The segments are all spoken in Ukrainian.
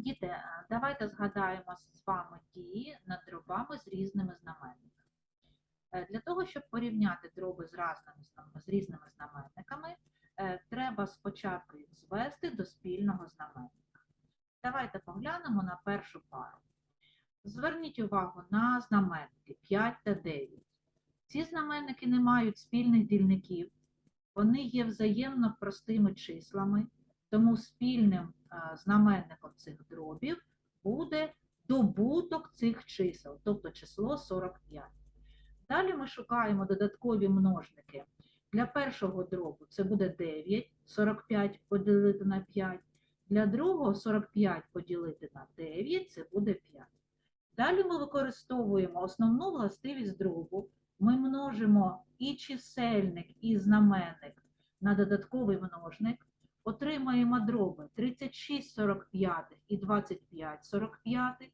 Діти, е, давайте згадаємо з вами дії над дробами з різними знаменниками. Е, Для того, щоб порівняти дроби з різними, з різними знаменниками, е, треба спочатку їх звести до спільного знаменника. Давайте поглянемо на першу пару. Зверніть увагу на знаменники 5 та 9. Ці знаменники не мають спільних дільників, вони є взаємно простими числами, тому спільним знаменником цих дробів буде добуток цих чисел, тобто число 45. Далі ми шукаємо додаткові множники. Для першого дробу це буде 9, 45 поділити на 5. Для другого 45 поділити на 9 це буде 5. Далі ми використовуємо основну властивість дробу. Ми множимо і чисельник, і знаменник на додатковий множник. Отримаємо дроби 36 45 і 25 45.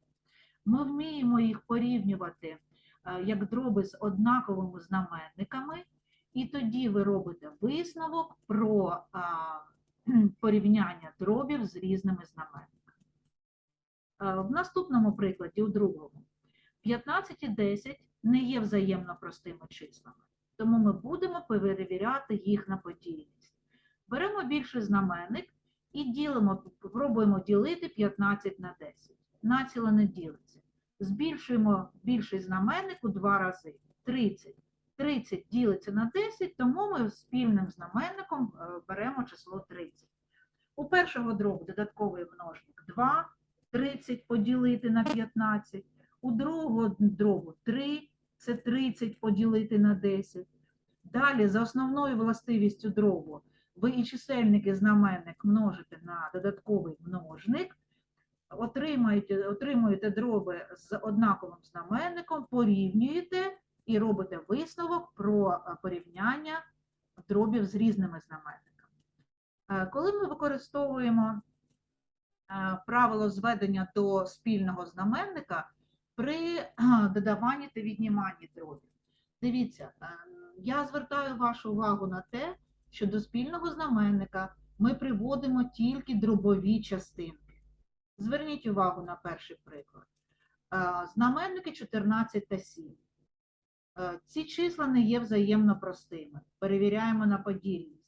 Ми вміємо їх порівнювати е, як дроби з однаковими знаменниками, і тоді ви робите висновок про порівняння дробів з різними знаменниками. Е, В наступному прикладі, у другому, 15 і 10 не є взаємно простими числами, тому ми будемо перевіряти їх на подільність. Беремо більший знаменник і ділимо, пробуємо ділити 15 на 10. Націло не ділиться. Збільшуємо більший знаменник у два рази. 30. 30 ділиться на 10, тому ми спільним знаменником е, беремо число 30. У першого дробу додатковий множник 2, 30 поділити на 15. У другого дробу 3, це 30 поділити на 10. Далі, за основною властивістю дробу, ви і чисельник, і знаменник множите на додатковий множник, отримаєте, отримуєте дроби з однаковим знаменником, порівнюєте і робите висновок про е, порівняння дробів з різними знаменниками. Е, Коли ми використовуємо е, правило зведення до спільного знаменника при додаванні та відніманні дробів. Дивіться, я звертаю вашу увагу на те, що до спільного знаменника ми приводимо тільки дробові частинки. Зверніть увагу на перший приклад. Е, Знаменники 14 та 7. Е, Ці числа не є взаємно простими. Перевіряємо на подільність.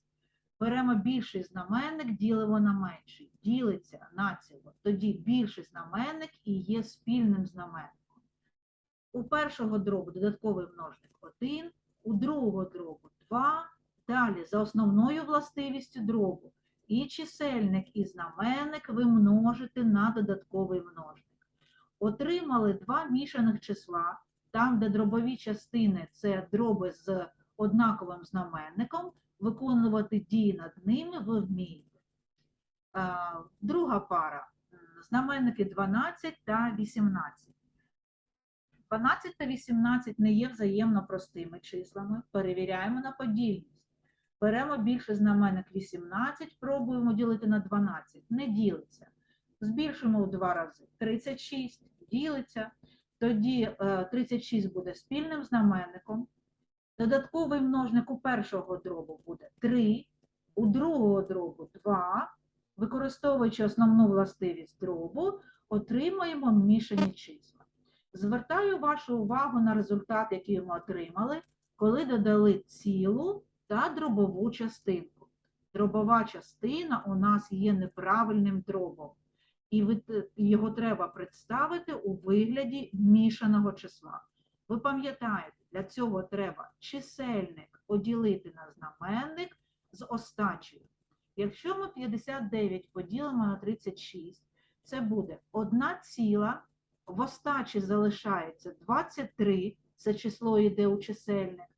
Беремо більший знаменник, ділимо на менший. Ділиться націло. Тоді більший знаменник і є спільним знаменником. У першого дробу додатковий множник 1, у другого дробу 2. Далі за основною властивістю дробу і чисельник, і знаменник ви множите на додатковий множник. Отримали два мішаних числа, там, де дробові частини це дроби з однаковим знаменником, виконувати дії над ними ви вмієте. Е, Друга пара знаменники 12 та 18. 12 та 18 не є взаємно простими числами. Перевіряємо на подільність. Беремо більший знаменник 18, пробуємо ділити на 12. Не ділиться. Збільшуємо в два рази. 36 ділиться. Тоді е, 36 буде спільним знаменником. Додатковий множник у першого дробу буде 3, у другого дробу 2. Використовуючи основну властивість дробу, отримаємо мішані числа. Звертаю вашу увагу на результат, який ми отримали, коли додали цілу та дробову частинку. Дробова частина у нас є неправильним дробом, і його треба представити у вигляді мішаного числа. Ви пам'ятаєте, для цього треба чисельник поділити на знаменник з остачею. Якщо ми 59 поділимо на 36, це буде 1 ціла, в остачі залишається 23, це число йде у чисельник,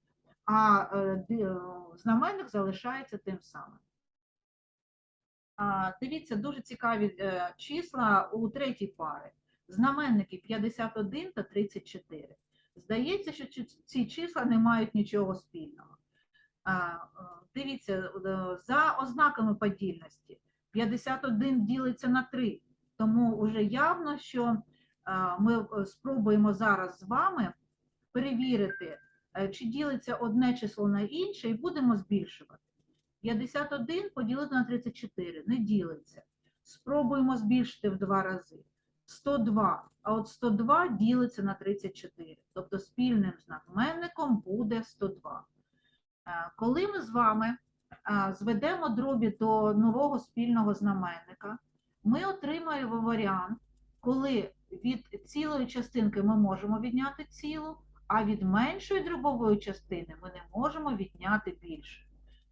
а е, е, знаменник залишається тим самим. Дивіться, дуже цікаві е, числа у третій пари. Знаменники 51 та 34. Здається, що ці- числа не мають нічого спільного. Дивіться, за ознаками подільності 51 ділиться на 3, тому вже явно, що ми спробуємо зараз з вами перевірити, чи ділиться одне число на інше, і будемо збільшувати. 51 поділити на 34 не ділиться. Спробуємо збільшити в два рази. 102, а от 102 ділиться на 34, тобто спільним знаменником буде 102. Е, Коли ми з вами е, зведемо дробі до нового спільного знаменника, ми отримаємо варіант, коли від цілої частинки ми можемо відняти цілу, а від меншої дробової частини ми не можемо відняти більше.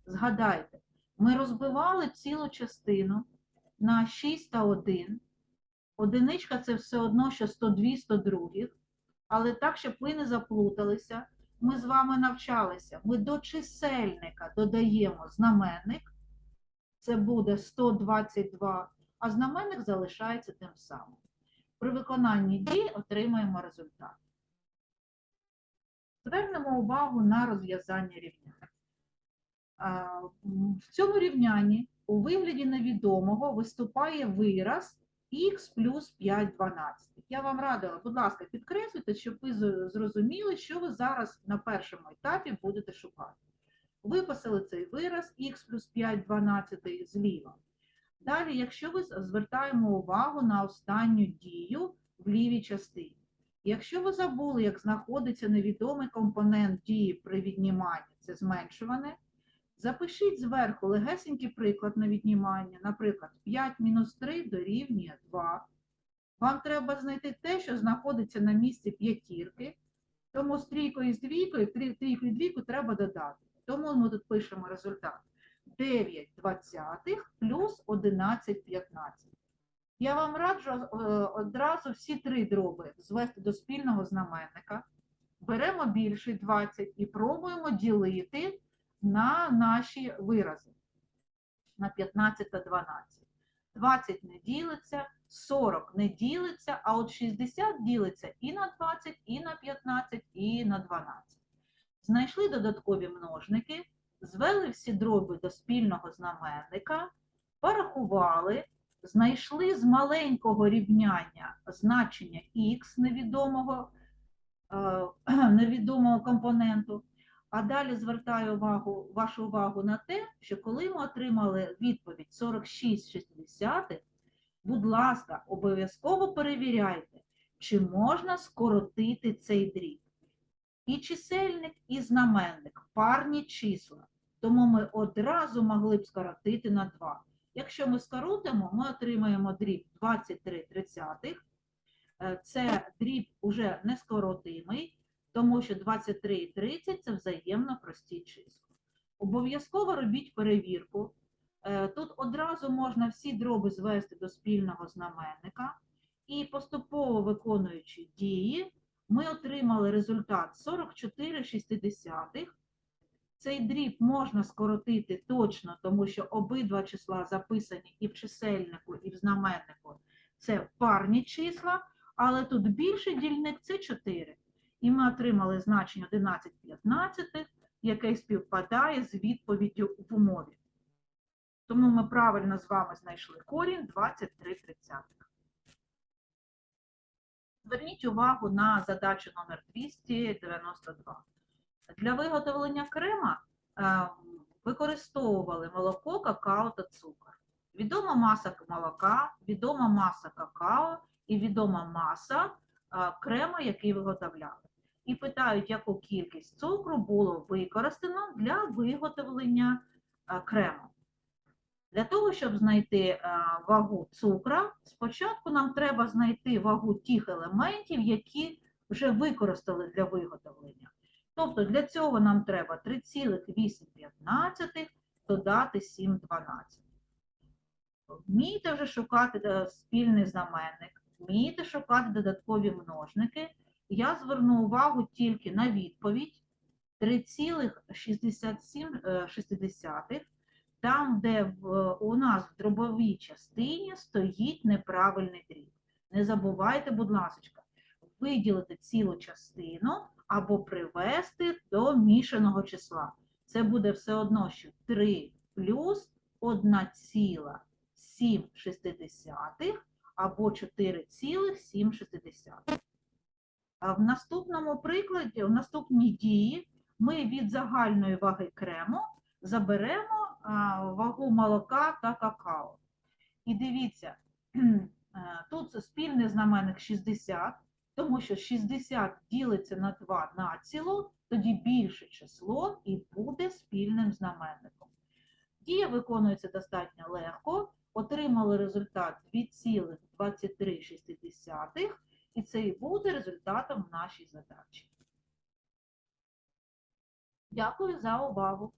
Згадайте, ми розбивали цілу частину на 6 та 1. Одиничка це все одно, що 102, 102, але так, щоб ви не заплуталися, ми з вами навчалися. Ми до чисельника додаємо знаменник, це буде 122, а знаменник залишається тим самим. При виконанні дій отримаємо результат. Звернемо увагу на розв'язання рівняння. В цьому рівнянні у вигляді невідомого виступає вираз х плюс 5 12. Я вам радила, будь ласка, підкреслюйте, щоб ви зрозуміли, що ви зараз на першому етапі будете шукати. Виписали цей вираз х плюс 5 12 зліва. Далі, якщо ви звертаємо увагу на останню дію в лівій частині. Якщо ви забули, як знаходиться невідомий компонент дії при відніманні, це зменшуване, запишіть зверху легесенький приклад на віднімання. Наприклад, 5 мінус 3 дорівнює 2. Вам треба знайти те, що знаходиться на місці п'ятірки, тому з трійкою і з двійкою, трійку і двійку треба додати. Тому ми тут пишемо результат. 9 двадцятих плюс 11 15. Я вам раджу е, одразу всі три дроби звести до спільного знаменника. Беремо більший 20 і пробуємо ділити на наші вирази. На 15 та 12. 20 не ділиться, 40 не ділиться, а от 60 ділиться і на 20, і на 15, і на 12. Знайшли додаткові множники, звели всі дроби до спільного знаменника, порахували, знайшли з маленького рівняння значення х невідомого, е, невідомого компоненту. А далі звертаю увагу, вашу увагу на те, що коли ми отримали відповідь 46,6, будь ласка, обов'язково перевіряйте, чи можна скоротити цей дріб. І чисельник, і знаменник парні числа. Тому ми одразу могли б скоротити на 2. Якщо ми скоротимо, ми отримаємо дріб 23 тридцятих. Е, Це дріб уже не скоротимий, тому що 23 і 30 – це взаємно прості числа. Обов'язково робіть перевірку. Е, Тут одразу можна всі дроби звести до спільного знаменника. І поступово виконуючи дії, ми отримали результат 44,6. Цей дріб можна скоротити точно, тому що обидва числа записані і в чисельнику, і в знаменнику. Це парні числа, але тут більший дільник це 4. І ми отримали значення 11,15, яке співпадає з відповіддю в умові. Тому ми правильно з вами знайшли корінь 23,30. Зверніть увагу на задачу номер 292. Для виготовлення крема е, використовували молоко, какао та цукор. Відома маса молока, відома маса какао і відома маса е, крема, який виготовляли. І питають, яку кількість цукру було використано для виготовлення е, крему. Для того, щоб знайти вагу цукра, спочатку нам треба знайти вагу тих елементів, які вже використали для виготовлення. Тобто для цього нам треба 3,8 додати 7,12. Вмієте вже шукати е, спільний знаменник, вмієте шукати додаткові множники. Я зверну увагу тільки на відповідь 3,67, там, де у нас в дробовій частині стоїть неправильний дріб. Не забувайте, будь ласка, виділити цілу частину або привести до мішаного числа. Це буде все одно, що 3 плюс 1,7 або 4,7. А В наступному прикладі, в наступній дії, ми від загальної ваги крему заберемо вагу молока та какао. І дивіться, е, тут спільний знаменник 60, тому що 60 ділиться на 2 націло, тоді більше число і буде спільним знаменником. Дія виконується достатньо легко. Отримали результат 2,23, і це і буде результатом нашої задачі. Дякую за увагу.